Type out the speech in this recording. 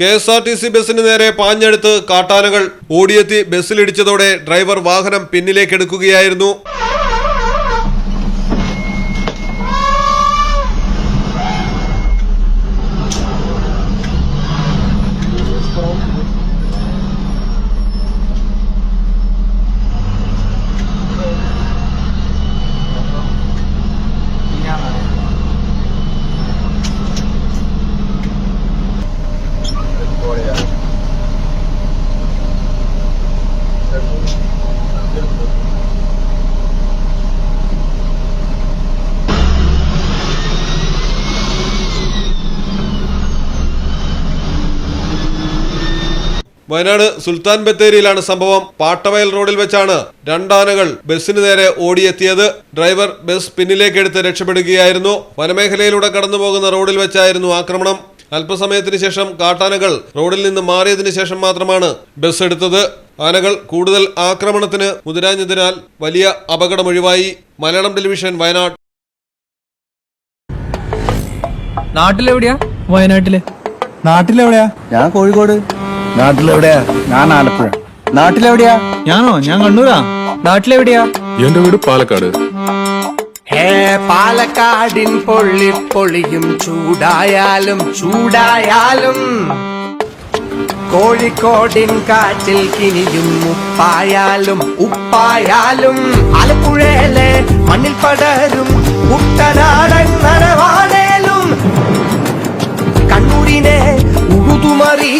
K S R T C ബസിന് നേരെ പാഞ്ഞെടുത്ത് കാട്ടാനകൾ ഓടിയെത്തി ബസ്സിലിടിച്ചതോടെ ഡ്രൈവർ വാഹനം പിന്നിലേക്ക് വയനാട് സുൽത്താൻ ബത്തേരിയിലാണ് സംഭവം. പാട്ടവയൽ റോഡിൽ വെച്ചാണ് രണ്ടാനകൾ ബസ്സിന് നേരെ ഓടിയെത്തിയത്. Driver bus പിന്നിലേക്കെടുത്ത് രക്ഷപ്പെടുകയായിരുന്നു. വനമേഖലയിലൂടെ കടന്നുപോകുന്ന റോഡിൽ വെച്ചായിരുന്നു ആക്രമണം. അല്പസമയത്തിന് ശേഷം കാട്ടാനകൾ റോഡിൽ നിന്ന് മാറിയതിന് ശേഷം മാത്രമാണ് ബസ് എടുത്തത്. ആനകൾ കൂടുതൽ ആക്രമണത്തിന് മുതിരാഞ്ഞതിനാൽ വലിയ അപകടമൊഴിവായി മലയാളം ടെലിവിഷൻ വയനാട്. നാട്ടിലെവിടെയാ? വയനാട്ടിൽ. നാട്ടിലെവിടെയാ? ഞാൻ കോഴിക്കോട്. നാട്ടിലെവിടെയാ? ഞാൻ ആലപ്പുഴ. നാട്ടിലെവിടെയാ? ഞാനോ? ഞാൻ കണ്ണൂരാ. നാട്ടിലെവിടെയാ? എന്റെ വീട് പാലക്കാട്. ഹേ പാലക്കാടിൻ പൊള്ളി പൊളിയും ചൂടായാലും ചൂടായാലും. കോഴിക്കോടിൻ കാറ്റിൽ കിനിയും ഉപ്പായാലും ഉപ്പായാലും. ആലപ്പുഴയിലെ മണ്ണിൽ പടരും കുട്ടനാടൻ നനവാണേലും കണ്ണൂരിനെ ഉഴുതുമറിയിക്കും